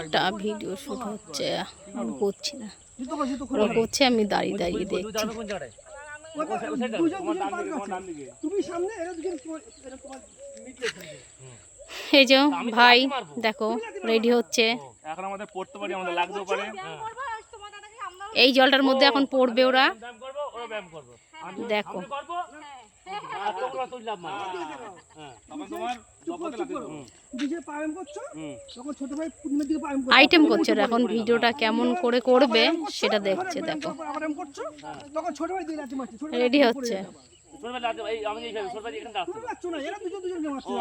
একটা video shoot হচ্ছে। আমি করছি না। ওরা করছে আমি দাঁড়িয়ে দাঁড়িয়ে দেখছি। এই যে ভাই দেখো রেডি হচ্ছে। এখন আমাদের পড়তে পারি আমাদের লাগতেও পারে। এই জলটার মধ্যে এখন পড়বে ওরা। দেখো। তোমরা তুললাম না হ্যাঁ পায়ম করছ আইটেম এখন ভিডিওটা কেমন করে করবে সেটা দেখছে দেখো। ভাই রেডি হচ্ছে।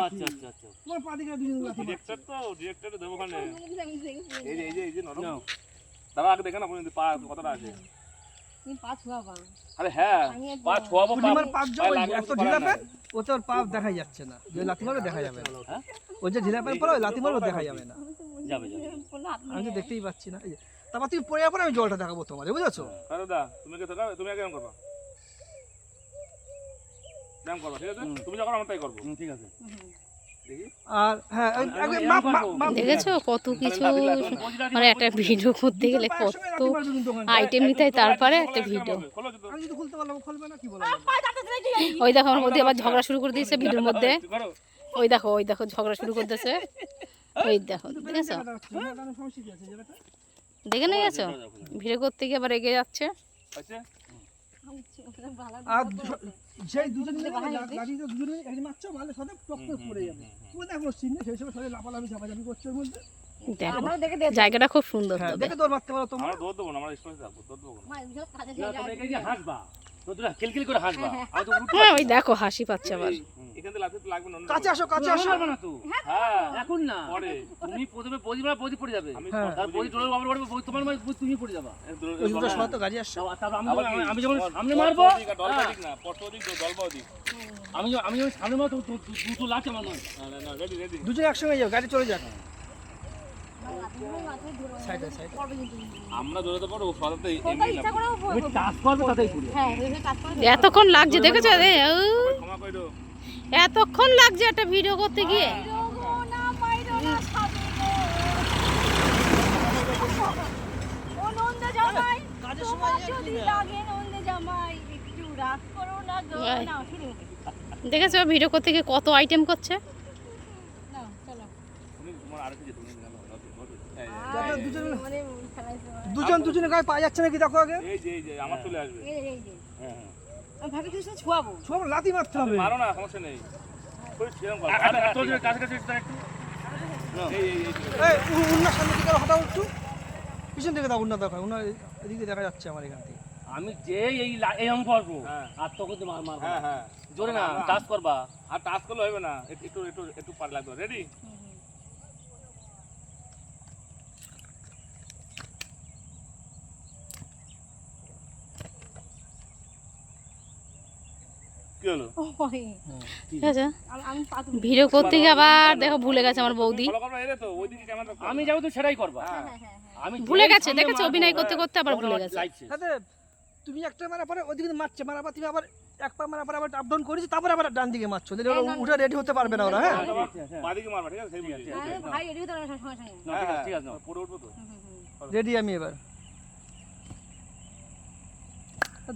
আচ্ছা আচ্ছা আচ্ছা। দাঁড়া আগে দেখে না পা কতটা আছে। আরে হ্যাঁ পা ছোয়াবো পূর্ণিমার পাক যাও এত তো ঢিলা পারা প্যান্ট ওতে ওর পা দেখা যাচ্ছে না। যে লাথি মারবে দেখা যাবে না। হ্যাঁ? যে ঢিলা পরে লাথি মারবে দেখা যাবে না। যাবে যাবে। আমি তো দেখতেই পাচ্ছি না। তারপর তুমি পড়ে যাওয়ার পরে আমি জলটা দেখাবো তোমাদের বুঝেছ? কারও দা তুমি কে থাকা তুমি কেমন করবা। ব্যায়াম করবা ঠিক আছে? তুমি যখন আমরা তাই করব। ঠিক আছে। আর হ্যাঁ দেখেছ কত কিছু মানে একটা ভিডিও করতে গেলে কত। আইটেম নিতে হয় তারপরে একটা ভিডিও ওই দেখো আমার মধ্যে আবার ঝগড়া শুরু করে দিয়েছে ভিডিওর মধ্যে। ওই দেখো ওই দেখো ঝগড়া শুরু করে দিয়েছে ওই দেখো দেখেছ? জায়গাটা দেখে নিয়ে গেছো? ভিডিও করতে গিয়ে আবার এগিয়ে যাচ্ছে। আছে আর দু- সেই দুজন গাড়িতে দুজন গাড়ি মারছো ভালো সাথে টক করে পড়ে যাবে। তুমি দেখো সিন সেই সময় সবাই লাফালাফি ঝাপাঝাপি করছে ওর মধ্যে। জায়গাটা খুব সুন্দর হ্যাঁ দেখে তোর মারতে পারো তোমার। দৌড় দেবো না আমরা স্পেস থাকব দৌড় দেবো না। তবে হাসবা। তোরা কিলকিল করে হাসবা। আমি তো হ্যাঁ ওই দেখো হাসি পাচ্ছে আবার। এখান থেকে লাথি লাগবে না কাছে আসো কাছে আসো। না তো? হ্যাঁ এখন না। পরে। তুমি প্রথমে বদি বদি পড়ে যাবে। আমি হ্যাঁ। তার পড়বে বদি তোমার মানে তুমি পড়ে যাবা। ওই দুটো সময় তো গাড়ি আসছে। তারপর আমি আমি যখন সামনে মারবো হ্যাঁ। আমি যখন- আমি যখন সামনে মারবো তো দু- দুটো লাগছে আমার নয়। রেডি রেডি দুজন একসঙ্গে যাও গাড়ি চলে যাক। পড়ে। এতক্ষণ লাগছে দেখেছ? এতক্ষণ লাগছে একটা ভিডিও করতে গিয়ে। দেখেছ ভিডিও করতে গিয়ে কত আইটেম করছে? এই তারপরে দুজন দুজন দুজনের গায়ে পাওয়া যাচ্ছে নাকি দেখো আগে? এই যে এই যে আমার চলে আসবে। সব লাথি মারতে হবে। মারো না সমস্যা নেই। ওই সেরকম তোর কাছে কাছে একটু একটু। এই এই এই এই। উ- উন্নার সামনে দিকে হঠাৎ একটু। পিছন দিকে দাও উন্না দেখো উন্না এদিকে দেখা যাচ্ছে আমার এখান থেকে। আমি যে এই এই অঙ্ক আসব হ্যাঁ। আর তোকে তো মার মার হ্যাঁ হ্যাঁ। জোরে না টাচ করবা। আর টাচ করলে হবে না একটু একটু একটু একটু পার লাগবে। রেডি কি হলো ঠিক আছে। ভিডিও করতে গিয়ে আবার দেখো ভুলে গেছে আমার বৌদি। আমি যাব তো সেটাই করবা। হ্যাঁ। আমি ভুলে গেছে দেখেছ অভিনয় করতে করতে আবার ভুলে গেছে। তুমি একটা মারা পরে ওদিকে মারছে মারা পর তুমি আবার এক পা মারা পরে আবার আপ ডাউন করেছি তারপরে আবার ডান দিকে মারছো। তাহলে উঠে রেডি হতে পারবে না ওরা হ্যাঁ? বাদিকে মারবা ঠিক আছে? সেই বুঝি না, ঠিক আছে, ঠিক আছে। পুরো উঠবো তো রেডি আমি এবার।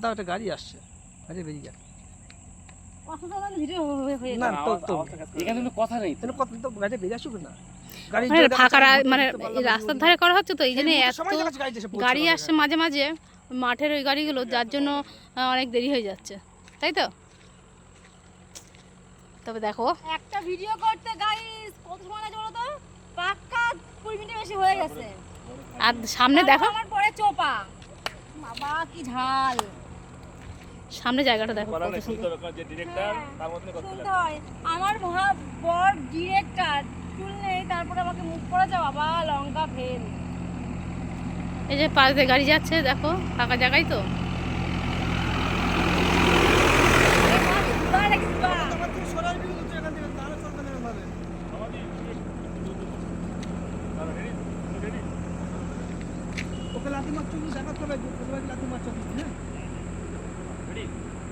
দাও একটা গাড়ি আসছে। গাড়ি বেরিয়ে যাক। রাস্তার। ধারে করা হচ্ছে তো এই জন্য এসে পৌঁছে গাড়ি। আসছে মাঝে মাঝে মাঠের ওই গাড়িগুলো যার জন্য অনেক দেরি হয়ে যাচ্ছে। তাই তো? তবে দেখো। একটা ভিডিও করতে গাইস কত সময় লাগে বলো তো? পাক্কা কুড়ি মিনিট বেশি হয়ে গেছে। আর সামনে দেখো। আমার পরে চোপা। বাবা কি ঝাল। সামনে জায়গাটা দেখো কত সুন্দর। যে ডিরেক্টর তার মতনই করতে হয় আমার মহা বড় ডিরেক্টর চুল নেই তারপরে আমাকে মুখ করেছে বাবা লঙ্কা ফেল এই যে পাশ দিয়ে গাড়ি যাচ্ছে দেখো ফাঁকা জায়গায় তো। ওকে লাথি মারছো লাথি মারছো হ্যাঁ?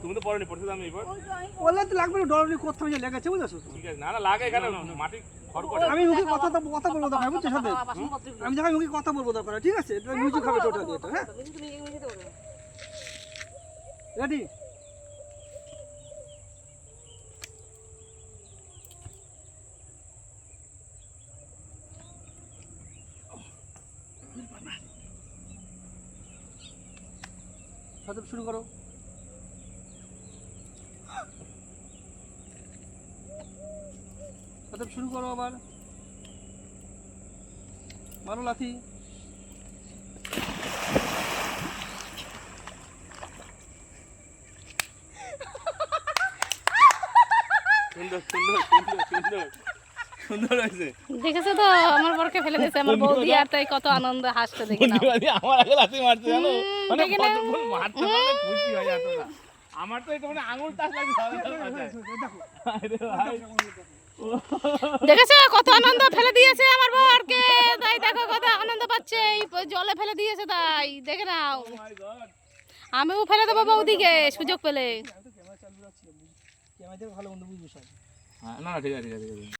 তুমি তো পড়নি পড়তে আমি এবার? বললে তো লাগবে না ডরলি কোথাও যে লেগেছে বুঝেছ? ঠিক আছে না না লাগে এখানে মাটি আমি মুখে কথা কথা বলব দরকার বুঝছ সাথে? আমি যখন মুখে কথা বলব দরকার ঠিক আছে? এটা মিউজিক হবে টোটালি এটা হ্যাঁ? রেডি সাথে শুরু করো। সাথে শুরু করো আবার। মারো লাথি। সুন্দর সুন্দর সুন্দর সুন্দর। সুন্দর হয়েছে। দেখেছ তো? আমার বরকে ফেলে দিয়েছে আমার বৌদি আর তাই কত আনন্দ হাসতে দেখে আমার আগে লাথি মারছে জানো? মানে দেখে নাও। কতক্ষণ মারতে পারলে খুশি হয়ে যেত না আমার তো এটা মানে আঙুল টাচ লাগে। দেখো দেখেছ কত আনন্দ ফেলে দিয়েছে আমার বরকে? তাই দেখো কত আনন্দ পাচ্ছে। এই জলে ফেলে দিয়েছে তাই। দেখে নাও। আমিও ফেলে দেবো বৌদিকে সুযোগ পেলে। আমি তো ক্যামেরা চালু রাখছিলাম ক্যামেরা থেকে ভালো মন্দ বুঝব সব। না না ঠিক আছে ঠিক আছে।